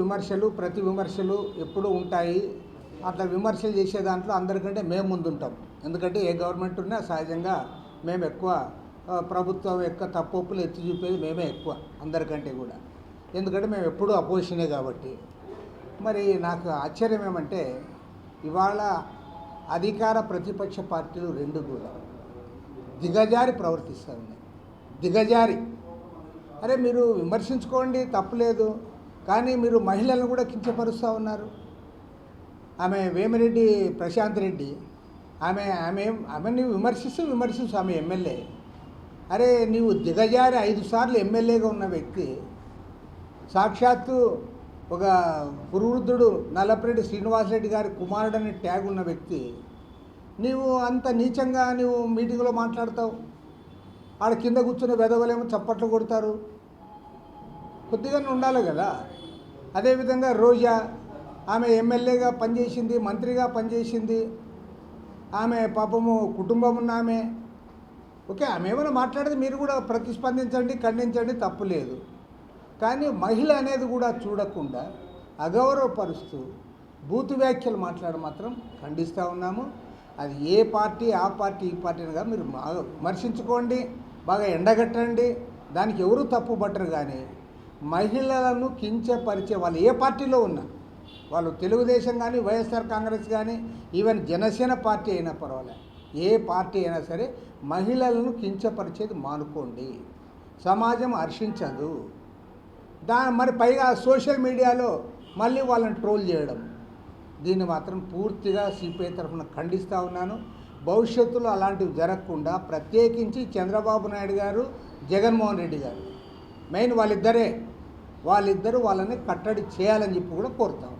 విమర్శలు ప్రతి విమర్శలు ఎప్పుడూ ఉంటాయి. అట్లా విమర్శలు చేసే దాంట్లో అందరికంటే మేము ముందుంటాం. ఎందుకంటే ఏ గవర్నమెంట్ ఉన్నా సహజంగా మేము ఎక్కువ ప్రభుత్వం యొక్క తప్పులు ఎత్తి చూపేది మేమే ఎక్కువ అందరికంటే కూడా. ఎందుకంటే మేము ఎప్పుడూ అపోజిషనే కాబట్టి. మరి నాకు ఆశ్చర్యం ఏమంటే ఇవాళ అధికార ప్రతిపక్ష పార్టీలు రెండు కూడా దిగజారి ప్రవర్తిస్తూ ఉన్నాయి. దిగజారి. అరే మీరు విమర్శించుకోండి తప్పులేదు. కానీ మీరు మహిళలను కూడా కించపరుస్తూ ఉన్నారు. ఆమె వేమిరెడ్డి ప్రశాంత్ రెడ్డి ఆమె ఆమె ఆమెని విమర్శిస్తూ విమర్శిస్తూ ఆమె ఎమ్మెల్యే. అరే నీవు దిగజారి ఐదు సార్లు ఎమ్మెల్యేగా ఉన్న వ్యక్తి సాక్షాత్తు ఒక పురువృద్ధుడు నల్లపరెడ్డి శ్రీనివాసరెడ్డి గారి కుమారుడని ట్యాగ్ ఉన్న వ్యక్తి. నీవు అంత నీచంగా నీవు మీటింగ్లో మాట్లాడతావు. ఆడ కింద కూర్చున్న వెదవలేమో చప్పట్లు కొడతారు. కొద్దిగానే ఉండాలి కదా. అదేవిధంగా రోజా ఆమె ఎమ్మెల్యేగా పనిచేసింది మంత్రిగా పనిచేసింది. ఆమె పాపము కుటుంబం ఉన్న ఆమె. ఓకే ఆమె ఏమైనా మాట్లాడితే మీరు కూడా ప్రతిస్పందించండి ఖండించండి తప్పు లేదు. కానీ మహిళ అనేది కూడా చూడకుండా అగౌరవపరుస్తూ బూతు వ్యాఖ్యలు మాట్లాడ మాత్రం ఖండిస్తూ ఉన్నాము. అది ఏ పార్టీ ఆ పార్టీ ఈ పార్టీనిగా మీరు విమర్శించుకోండి బాగా ఎండగట్టండి. దానికి ఎవరు తప్పు పట్టరు కానీ మహిళలను కించపరిచే వాళ్ళు ఏ పార్టీలో ఉన్నా వాళ్ళు తెలుగుదేశం కానీ వైఎస్ఆర్ కాంగ్రెస్ కానీ ఈవెన్ జనసేన పార్టీ అయినా పర్వాలే. ఏ పార్టీ అయినా సరే మహిళలను కించపరిచేది మానుకోండి. సమాజం హర్షించదు. దా మరి పైగా సోషల్ మీడియాలో మళ్ళీ వాళ్ళని ట్రోల్ చేయడం. దీన్ని మాత్రం పూర్తిగా సిపిఐ తరఫున ఖండిస్తూ ఉన్నాను. భవిష్యత్తులో అలాంటివి జరగకుండా ప్రత్యేకించి చంద్రబాబు నాయుడు గారు జగన్మోహన్ రెడ్డి గారు మెయిన్ వాళ్ళిద్దరే వాళ్ళిద్దరూ వాళ్ళని కట్టడి చేయాలని చెప్పి కూడా కోరుతాం.